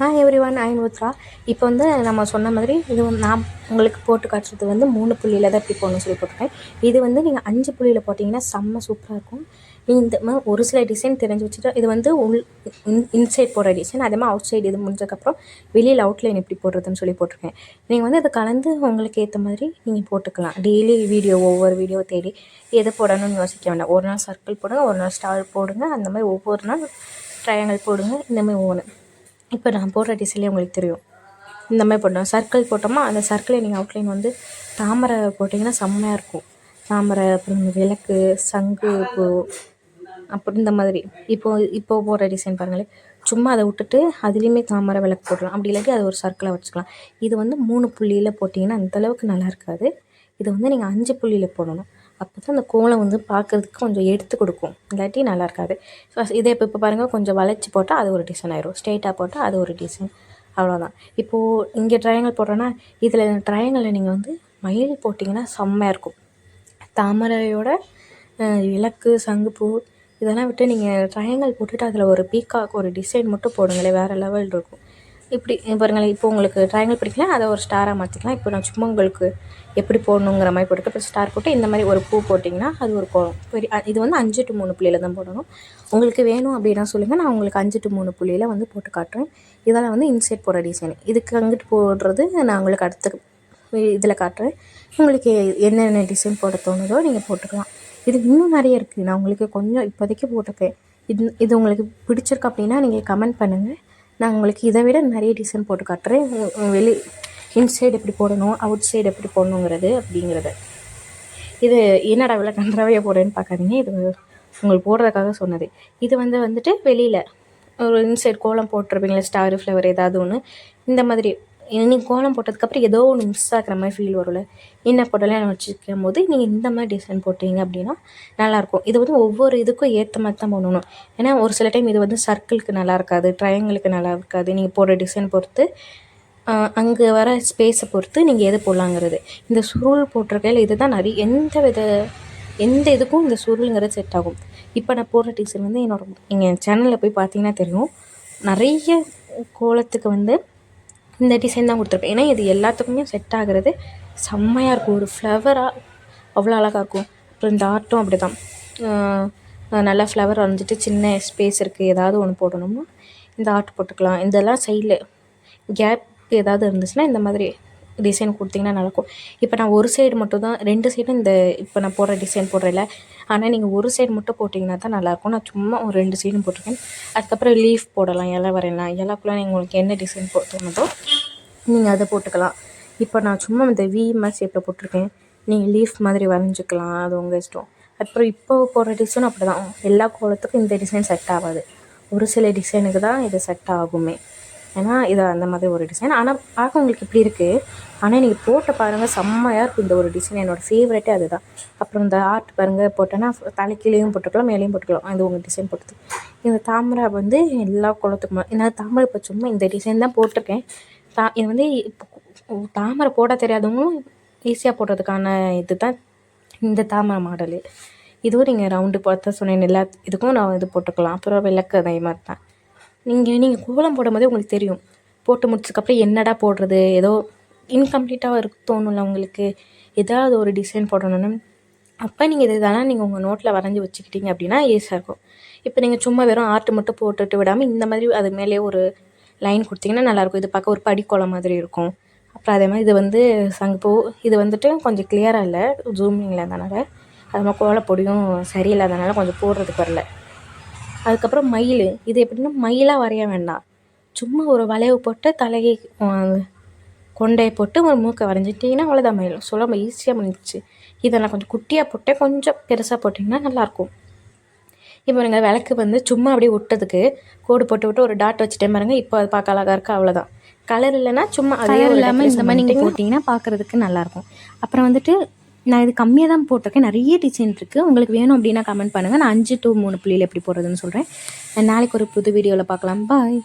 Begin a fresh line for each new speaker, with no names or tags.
Hi everyone I'm Uthra இப்போ வந்து நம்ம சொன்ன மாதிரி இது நான் உங்களுக்கு போட்டு காட்டுறது வந்து மூணு புள்ளியில் தான் இப்படி போடணும்னு சொல்லி போட்டிருக்கேன். இது வந்து நீங்கள் அஞ்சு புள்ளியில் போட்டிங்கன்னா செம்ம சூப்பராக இருக்கும். இந்த மாதிரி ஒரு சில டிசைன் தெரிஞ்சு வச்சுட்டு இது வந்து உள் இன் இன்சைட் போடுற டிசைன் அதே மாதிரி அவுட் சைடு இது முடிஞ்சதுக்கப்புறம் வெளியில் அவுட்லைன் எப்படி போடுறதுன்னு சொல்லி போட்டிருக்கேன். நீங்கள் வந்து அதை கலந்து உங்களுக்கு ஏற்ற மாதிரி நீங்கள் போட்டுக்கலாம். டெய்லி வீடியோ ஒவ்வொரு வீடியோ தேடி எதை போடணும்னு யோசிக்க வேண்டாம். ஒரு நாள் சர்க்கிள் போடுங்க ஒரு நாள் ஸ்டார் போடுங்க அந்த மாதிரி ஒவ்வொரு நாள் ட்ரையாங்கல் போடுங்க இந்த மாதிரி ஒவ்வொன்று இப்போ நான் போடுற டிசைன்லேயே உங்களுக்கு தெரியும். இந்த மாதிரி போட்டோம். சர்க்கிள் போட்டோமா அந்த சர்க்கிளை நீங்கள் அவுட்லைன் வந்து தாமரை போட்டிங்கன்னா செம்மையாக இருக்கும். தாமரை அப்புறம் விளக்கு சங்கு பூ அப்புறம் இந்த மாதிரி. இப்போ இப்போது போடுற டிசைன் பாருங்களேன் சும்மா அதை விட்டுட்டு அதுலேயுமே தாமரை விளக்கு போடலாம். அப்படி இல்லாட்டி அது ஒரு சர்க்கிளாக வச்சுக்கலாம். இது வந்து மூணு புள்ளியில் போட்டிங்கன்னா அந்தளவுக்கு நல்லா இருக்காது. இதை வந்து நீங்கள் அஞ்சு புள்ளியில் போடணும். அப்போ தான் அந்த கோலம் வந்து பார்க்குறதுக்கு கொஞ்சம் எடுத்து கொடுக்கும். இல்லாட்டி நல்லா இருக்காது. ஸோ இதே இப்போ இப்போ பாருங்கள் கொஞ்சம் வளைச்சி போட்டால் அது ஒரு டிசைன் ஆயிரும். ஸ்ட்ரெயிட்டாக போட்டால் அது ஒரு டிசைன் அவ்வளோதான் இப்போது இங்கே ட்ரையாங்கல் போடுறோன்னா இதில் ட்ரையாங்கலில் நீங்கள் வந்து மயில் போட்டிங்கன்னா செம்மையாக இருக்கும். தாமரையோட இலக்கு சங்குப்பூ இதெல்லாம் விட்டு நீங்கள் ட்ரையாங்கல் போட்டுட்டு அதில் ஒரு பீக்காக் ஒரு டிசைன் மட்டும் போடுங்களேன். வேறு லெவல் இருக்கும். இப்படி பாருங்களேன் இப்போ உங்களுக்கு ட்ரையாங்கிள் பிடிக்கல அதை ஒரு ஸ்டாராக மாற்றிக்கலாம் இப்போ நான் சும்மா உங்களுக்கு எப்படி போடணுங்கிற மாதிரி போட்டு இப்போ ஸ்டார் போட்டு இந்த மாதிரி ஒரு பூ போட்டிங்கன்னா அது ஒரு கோலம். பெரிய இது வந்து அஞ்சு டு மூணு புள்ளியில் தான் போடணும். உங்களுக்கு வேணும் அப்படின்னா சொல்லுங்கள் நான் உங்களுக்கு அஞ்சு டு மூணு புள்ளியில் வந்து போட்டு காட்டுறேன். இதெல்லாம் வந்து இன்சைட் போடுற டிசைன் இதுக்கு அங்கிட்டு போடுறது நான் உங்களுக்கு அடுத்த இதில் காட்டுறேன். உங்களுக்கு என்னென்ன டிசைன் போட தோணுதோ நீங்கள் போட்டுக்கலாம். இது இன்னும் நிறைய இருக்குது நான் உங்களுக்கு கொஞ்சம் இப்போதைக்கு போட்டிருக்கேன். இது இது உங்களுக்கு பிடிச்சிருக்கு அப்படின்னா நீங்கள் கமெண்ட் பண்ணுங்கள் நான் உங்களுக்கு இதை விட நிறைய டிசைன் போட்டு காட்டுறேன். வெளி இன்சைடு எப்படி போடணும் அவுட் சைடு எப்படி போடணுங்கிறது அப்படிங்கிறத. இது என்னடா விலை கன்றாவையாக போடுறேன்னு பார்க்காதீங்க. இது உங்களுக்கு போடுறதுக்காக சொன்னது. இது வந்து வந்துட்டு வெளியில் ஒரு இன்சைட் கோலம் போட்டிருப்பீங்களா ஸ்டார் ஃப்ளவர் ஏதாவது ஒன்று இந்த மாதிரி நீங்கள் கோலம் போட்டதுக்கப்புறம் ஏதோ ஒன்று மிஸ் ஆகிற மாதிரி ஃபீல் வரும்ல. என்ன போட்டாலும் வச்சுருக்கும் போது நீங்கள் இந்த மாதிரி டிசைன் போட்டீங்க அப்படின்னா நல்லாயிருக்கும். இது வந்து ஒவ்வொரு இதுக்கும் ஏற்ற மாதிரி தான் பண்ணணும். ஏன்னா ஒரு சில டைம் இது வந்து சர்க்கிளுக்கு நல்லா இருக்காது ட்ரையாங்கிளுக்கு நல்லா இருக்காது. நீங்கள் போடுற டிசைன் பொறுத்து அங்கே வர ஸ்பேஸை பொறுத்து நீங்கள் எது போடலாங்கிறது. இந்த சுருள் போட்டிருக்கையில் இது தான் நிறைய எந்த வித எந்த இதுக்கும் இந்த சுருளுங்கிறது செட் ஆகும். இப்போ நான் போடுற டிசைன் வந்து என்னோட எங்கள் சேனலில் போய் பார்த்தீங்கன்னா தெரியும். நிறைய கோலத்துக்கு வந்து இந்த டிசைன் தான் கொடுத்துருப்பேன். ஏன்னா இது எல்லாத்துக்குமே செட் ஆகிறது செம்மையாக இருக்கும். ஒரு ஃப்ளவராக அவ்வளோ அழகாக இருக்கும். அப்புறம் இந்த ஆர்ட்டும் அப்படி தான் நல்லா ஃப்ளவர் வரைஞ்சிட்டு சின்ன ஸ்பேஸ் இருக்குது ஏதாவது ஒன்று போடணும்னா இந்த ஆர்ட் போட்டுக்கலாம். இதெல்லாம் சைடில் கேப் ஏதாவது இருந்துச்சுன்னா இந்த மாதிரி டிசைன் கொடுத்தீங்கன்னா நல்லாயிருக்கும். இப்போ நான் ஒரு சைடு மட்டும் தான் ரெண்டு சைடும் இந்த இப்போ நான் போடுற டிசைன் போடுறேன்ல. ஆனால் நீங்கள் ஒரு சைடு மட்டும் போட்டிங்கன்னா தான் நல்லாயிருக்கும். நான் சும்மா ஒரு ரெண்டு சைடும் போட்டிருக்கேன். அதுக்கப்புறம் லீஃப் போடலாம் இலை வரையலாம். இலைக்குள்ளே நீங்கள் உங்களுக்கு என்ன டிசைன் போட்டுனதோ நீங்கள் அதை போட்டுக்கலாம். இப்போ நான் சும்மா இந்த வி மாதிரி ஷேப்பில் போட்டிருக்கேன். நீங்கள் லீஃப் மாதிரி வரைஞ்சிக்கலாம். அது உங்கள் இஷ்டம். அப்புறம் இப்போ போடுற டிசைன் அப்படி தான் எல்லா கோலத்துக்கும் இந்த டிசைன் செட் ஆகாது. ஒரு சில டிசைனுக்கு தான் இது செட் ஆகுமே. ஏன்னா இது அந்த மாதிரி ஒரு டிசைன் ஆனால் பார்க்க உங்களுக்கு இப்படி இருக்குது ஆனால் நீங்கள் போட்டு பாருங்கள் செம்மையாக இருக்கும் இந்த ஒரு டிசைன் என்னோடய ஃபேவரெட்டே அதுதான். அப்புறம் இந்த ஆர்ட் பாருங்கள் போட்டோன்னா தலைக்கீழேயும் போட்டுக்கலாம் மேலேயும் போட்டுக்கலாம். இது உங்கள் டிசைன் போட்டது இந்த தாமரை வந்து எல்லா குளத்துக்குமே நான் தாமரை இப்போ சும்மா இந்த டிசைன் தான் போட்டிருக்கேன். தா இது வந்து இப்போ தாமரை போட தெரியாதவங்களும் ஈஸியாக போடுறதுக்கான இது தான் இந்த தாமரை மாடலு. இதுவும் நீங்கள் ரவுண்டு பார்த்தா சொன்னேன் எல்லா இதுக்கும் நான் இது போட்டுக்கலாம். அப்புறம் விளக்கு அதே மாதிரி தான். நீங்கள் நீங்கள் கோலம் போடும்போதே உங்களுக்கு தெரியும். போட்டு முடிச்சதுக்கப்புறம் என்னடா போடுறது? ஏதோ இன்கம்ப்ளீட்டாக இருக்கு தோணும்ல உங்களுக்கு. ஏதாவது ஒரு டிசைன் போடணும்னு. அப்போ நீங்கள் இது இதெல்லாம் நீங்கள் உங்கள் நோட்டில் வரைஞ்சி வச்சுக்கிட்டீங்க அப்படின்னா ஈஸியாக இருக்கும் இப்போ நீங்கள் சும்மா வெறும் ஆர்ட் மட்டும் போட்டுட்டு விடாமல் இந்த மாதிரி அது மேலே ஒரு லைன் கொடுத்தீங்கன்னா நல்லாயிருக்கும் இது பார்க்க ஒரு படிக்கோளம் மாதிரி இருக்கும். அப்புறம் அதே மாதிரி இது வந்து சங்குப்பூ இது வந்துட்டு கொஞ்சம் கிளியராக இல்லை. ஜூமிங்கில் இருந்தனால அது மாதிரி கோலப்பொடியும் சரியில்லாதனால கொஞ்சம் போடுறதுக்கு வரல. அதுக்கப்புறம் மயில். இது எப்படின்னா மயிலாக வரைய வேண்டாம். சும்மா ஒரு வளைவு போட்டு தலையை கொண்டையை போட்டு ஒரு மூக்கை வரைஞ்சிட்டிங்கன்னா அவ்வளோதான் மயில். சொல்ல ஈஸியாக முடிஞ்சிச்சு இதை நான் கொஞ்சம் குட்டியாக போட்டேன் கொஞ்சம் பெருசாக போட்டிங்கன்னா நல்லாயிருக்கும். இப்போ நீங்கள் விளக்கு வந்து சும்மா அப்படியே விட்டதுக்கு கோடு போட்டு விட்டு ஒரு டாட் வச்சுட்டே பாருங்க. இப்போ அது பார்க்க அழகாக இருக்குது அவ்வளோதான் கலர் இல்லைன்னா சும்மா அதே இல்லாமல் இந்த மாதிரி நீங்கள் போட்டிங்கன்னா பார்க்குறதுக்கு நல்லாயிருக்கும். அப்புறம் வந்துட்டு நான் இது கம்மியாக தான் போட்டிருக்கேன். நிறைய டிசைன் இருக்குது உங்களுக்கு வேணும் அப்படின்னா கமெண்ட் பண்ணுங்கள் நான் அஞ்சு டூ மூணு புள்ளியில் எப்படி போடுறதுன்னு சொல்கிறேன் நாளைக்கு ஒரு புது வீடியோவில் பார்க்கலாம். பாய்